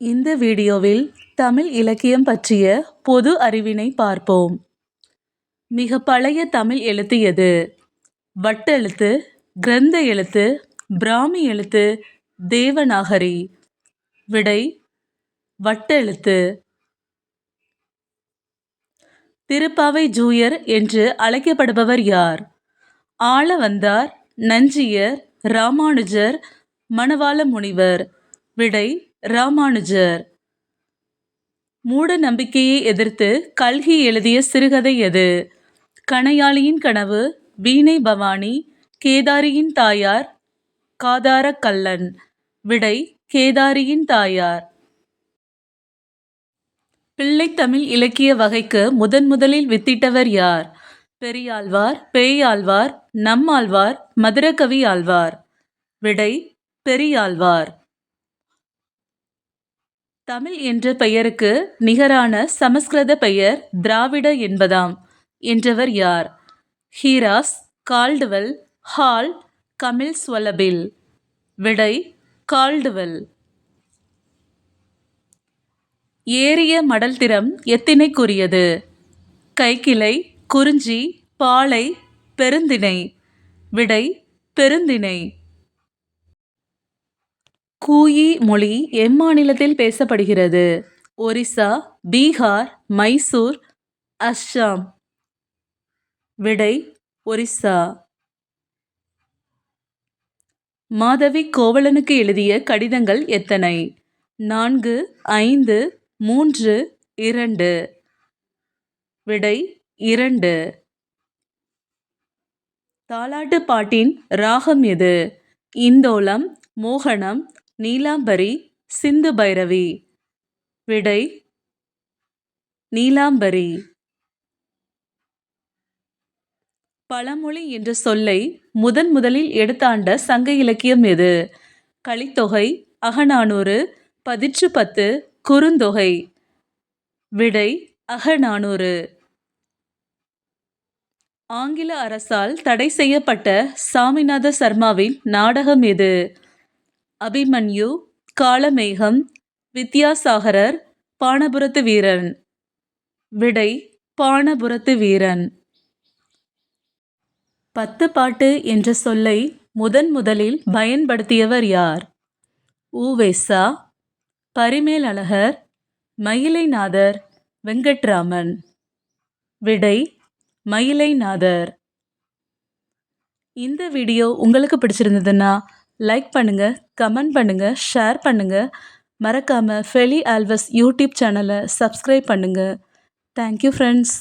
இந்த வீடியோவில் தமிழ் இலக்கியம் பற்றிய பொது அறிவினை பார்ப்போம். மிக பழைய தமிழ் எழுத்து எது? வட்டெழுத்து கிரந்த எழுத்து பிராமி எழுத்து தேவநாகரி. விடை வட்டெழுத்து திருப்பாவை ஜூயர் என்று அழைக்கப்படுபவர் யார்? ஆள வந்தார் நஞ்சியர் ராமானுஜர் மணவாள முனிவர். விடை ராமானுஜர். மூட நம்பிக்கையை எதிர்த்து கல்கி எழுதிய சிறுகதை எது? கணையாளியின் கனவு வீணை பவானி கேதாரியின் தாயார் காதார கல்லன். விடை கேதாரியின் தாயார். பிள்ளைத்தமிழ் இலக்கிய வகைக்கு முதன் முதலில் வித்திட்டவர் யார்? பெரியாழ்வார் பேயாழ்வார் நம்மாழ்வார் மதுரகவி ஆழ்வார். விடை பெரியாழ்வார். தமிழ் என்ற பெயருக்கு நிகரான சமஸ்கிருத பெயர் திராவிட என்பதாம். என்றவர் யார்? Heras Caldwell Hall Kamil Zvelebil. விடை கால்டுவெல். ஏறிய மடல் திறம் எத்தினைக்குரியது? கைக்கிளை குறிஞ்சி பாலை பெருந்திணை. விடை பெருந்திணை. கூயி மொழி எம்மாநிலத்தில் பேசப்படுகிறது. ஒரிசா பீகார் மைசூர் அஸ்ஸாம். விடை ஒரிசா. மாதவி கோவலனுக்கு எழுதிய கடிதங்கள் எத்தனை? நான்கு ஐந்து மூன்று இரண்டு. விடை இரண்டு. தாலாட்டு பாட்டின் ராகம் எது? இந்தோளம் மோகனம் நீலாம்பரி சிந்து பைரவி விடை நீலாம்பரி. பழமொழி என்ற சொல்லை முதன் முதலில் எடுத்தாண்ட சங்க இலக்கியம் எது? கலித்தொகை அகநானூறு பதிற்று பத்து குறுந்தொகை. விடை அகநானூறு. ஆங்கில அரசால் தடை செய்யப்பட்ட சாமிநாத சர்மாவின் நாடகம் எது? அபிமன்யு காளமேகம் வித்யாசாகரர் பானபுரத்து வீரன். விடை பானபுரத்து வீரன். பத்து பாட்டு என்ற சொல்லை முதன் முதலில் பயன்படுத்தியவர் யார்? ஊவேசா பரிமேலழகர் மயிலைநாதர் வெங்கட்ராமன். விடை மயிலைநாதர். இந்த வீடியோ உங்களுக்கு பிடிச்சிருந்ததுன்னா லைக் பண்ணுங்கள் கமெண்ட் பண்ணுங்கள் ஷேர் பண்ணுங்கள் மறக்காமல் ஃபெலி ஆல்வஸ் யூடியூப் சேனலை சப்ஸ்கிரைப் பண்ணுங்கள் தேங்க்யூ ஃப்ரெண்ட்ஸ்